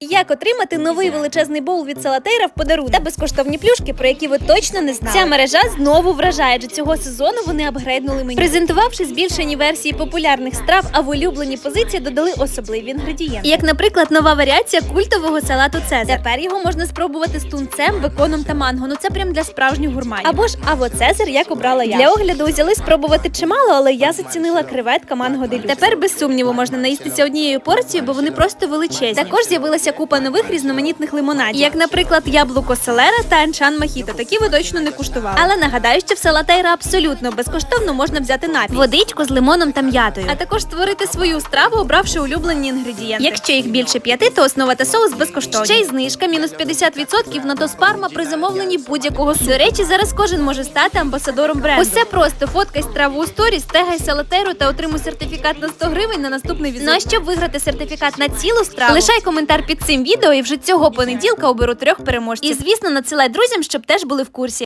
Як отримати новий величезний боул від Салатейра в подарунок та безкоштовні плюшки, про які ви точно не знали. Ця мережа знову вражає, адже цього сезону вони апгрейднули меню. Презентувавши збільшені версії популярних страв, а в улюблені позиції додали особливі інгредієнти. Як, наприклад, нова варіація культового салату Цезар. Тепер його можна спробувати з тунцем, беконом та манго. Ну це прям для справжніх гурманів. Або ж аво Цезар, як обрала я. Для огляду взяли спробувати чимало, але я зацінила креветка манго делюкс. Тепер без сумніву можна наїстися однією порцією, бо вони просто величезні. Також з'явилася купа нових різноманітних лимонадів, як, наприклад, яблуко селера та анчан махіто. Такі ви точно не куштували. Але нагадаю, що в салатейра абсолютно безкоштовно можна взяти напій. водичку з лимоном та м'ятою, а також створити свою страву, обравши улюблені інгредієнти. Якщо їх більше п'яти, то основа та соус безкоштовні. Ще й знижка мінус 50% на доспарма при замовленні будь-якого супу. До речі, зараз кожен може стати амбасадором бренду. Усе просто фоткай страву у сторіс, тегай салатеру та отримуй сертифікат на 100 гривень на наступний візит. Ну а щоб виграти сертифікат на цілу страву, лишай коментар цим відео і вже цього понеділка оберу трьох переможців. І звісно, надсилай друзям, щоб теж були в курсі.